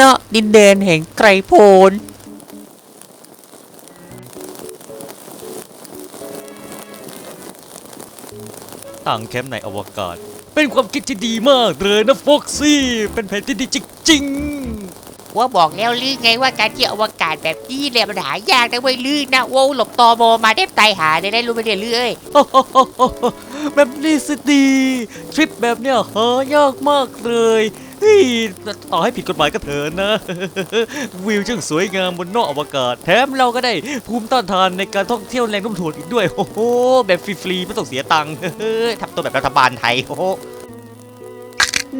ณดินแดนแห่งไกรโพนตั้งแคมป์ในอวกาศ เป็นความคิดที่ดีมากเลยนะฟ็อกซี่ เป็นแผนที่ดีจริง ว่าบอกแล้วลือไงว่าการเที่ยวอวกาศแบบนี้แหละมันหายากนะเว้ยลือนะโว้วหลบตอมอมาได้ตายหาได้ได้รู้ไหมเนี่ยลือเอ้ยๆแบบนี้สิดีทริปแบบเนี้ยหายากมากเลยเฮ้ยต่อให้ผิดกฎหมายก็เถอะนะ วิวช่างสวยงามบนนอกอวกาศ แถมเราก็ได้ภูมิต้านทานในการท่องเที่ยวแรงโน้มถ่วงอีกด้วย โอ้โห แบบฟรีๆไม่ต้องเสียตังค์ทำตัวแบบรัฐบาลไทย โอ้โห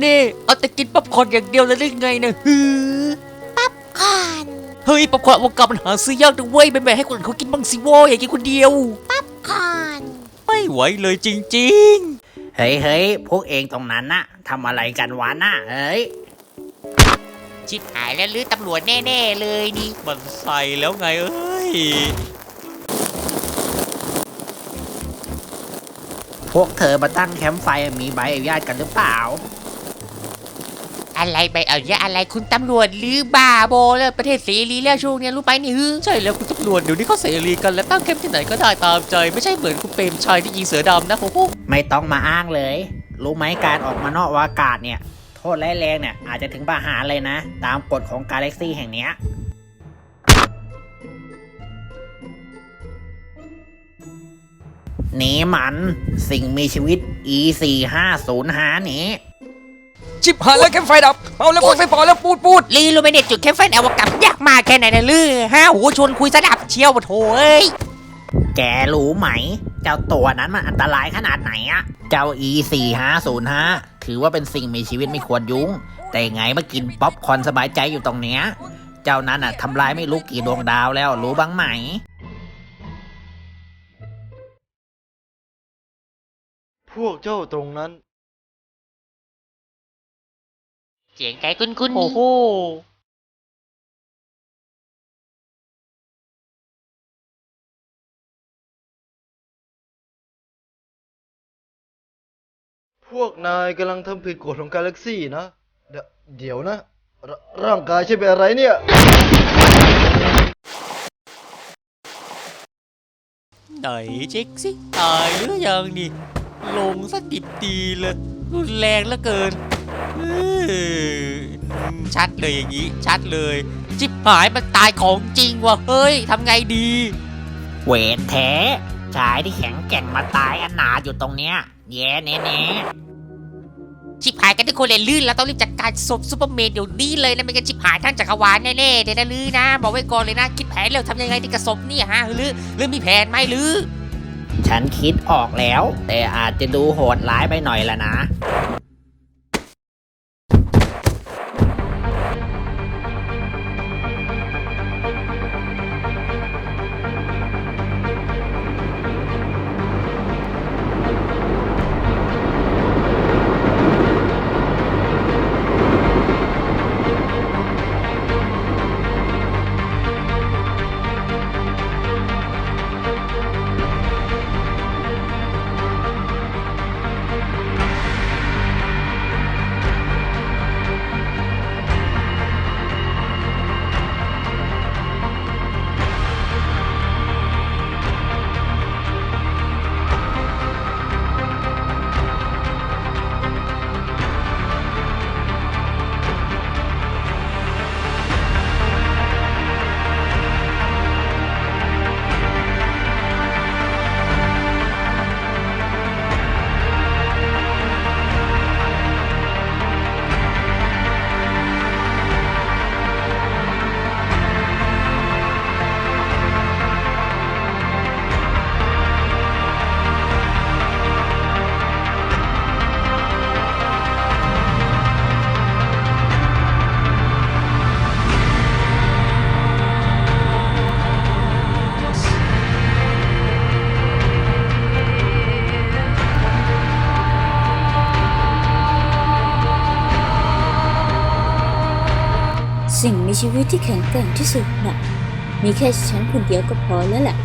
นี่ เอาแต่กินป๊อปคอร์นอย่างเดียวเลยได้ไงนะฮือ ก่อนเฮ้ยป๊อปคอร์นอวกาศมันหาซื้อยากนะเว้ยแบ่งๆให้คนอื่นเขากินบ้างสิโว้ยอย่ากินคนเดียวก่อนไม่ไหวเลยจริง เฮ้ยเฮ้ยพวกเองตรงนั้นน่ะทำอะไรกันวะน่ะเฮ้ย ชิบหายแล้วลือตำรวจแน่ ๆ เลยนี่ ๆ มันใส่แล้วไงเอ้ย พวกเธอมาตั้งแคมป์ไฟมีใบอนุญาตกันหรือเปล่า อะไรไปเอาเยอะอะไรคุณตำรวจลือบ้าโบแล้วประเทศเสรีแล้วช่วงเนี้ยรู้ไปนี่ฮือใช่แล้วคุณตำรวจเดี๋ยวนี้เขาเสรีกันและตั้งแคมที่ไหนก็ได้ตามใจ ไม่ใช่เหมือนคุณเปรมชัยที่ยิงเสือดำนะโอ้โหไม่ต้องมาอ้างเลย รู้ไหมการออกมานอกอวกาศเนี่ย โทษร้ายแรงเนี่ยอาจจะถึงประหารเลยนะ ตามกฎของกาแล็กซี่แห่งเนี้ยนี่มันสิ่งมีชีวิต E 4 5 0 5 นี้ ชิบหายแล้วแคมป์ไฟดับ เอาแล้วพอไฟพอแล้วปูดปูดลือรู้ไหมเนี่ยจุดแคมป์ไฟอวกาศยากมากแค่ไหนนะลือฮะโหชวนคุยสดับเชียวโถเอ้ย แกรู้ไหม เจ้าตัวนั้นมันอันตรายขนาดไหนอะเจ้า E 4 5 0 5ถือว่าเป็นสิ่งมีชีวิตไม่ควรยุ่ง แต่ไงมากินป๊อปคอร์นสบายใจอยู่ตรงเนี้ย เจ้านั้นอะทำลายไม่รู้กี่ดวงดาวแล้วรู้บ้างไหม พวกเจ้าตรงนั้น เสียงไก่คุ้นๆโอ้นี่โหพวกนายกำลังทำผิดกฎของกาแล็กซี่นะ เดยวเดี๋ยวนะรร่างกายใช่เป็นอะไรเนี่ย ไหนเช็คสิตายหรือยังนี่ ลงสดิบดีเลย รุนแรงเหลือเกินเออ ชัดเลยอย่างนี้ ชัดเลย จิบหายมันตายของจริงว่ะเฮ้ยทำไงดี เวทแท้ชายที่แข็งแกร่งมาตายอันหนาอยู่ตรงเนี้ยแย่แน่แน่ชิบหายกันทุกคนเลยลื่นแล้วต้องรีบจัดการศพซูเปอร์แมนเดี๋ยวนี้เลยนะไม่งั้นชิบหายทั้งจักรวาลแน่ๆเดี๋ยวนะลือนะ บอกไว้ก่อนเลยนะ คิดแผนเร็วทำยังไงที่กระศพเนี่ยฮะลือลือมีแผนไหมลือฉันคิดออกแล้ว แต่อาจจะดูโหดร้ายไปหน่อยละนะ สิ่งมีชีวิตที่แข็งแกร่งที่สุดน่ะมีแค่ฉันคนเดียวก็พอแล้วแหละ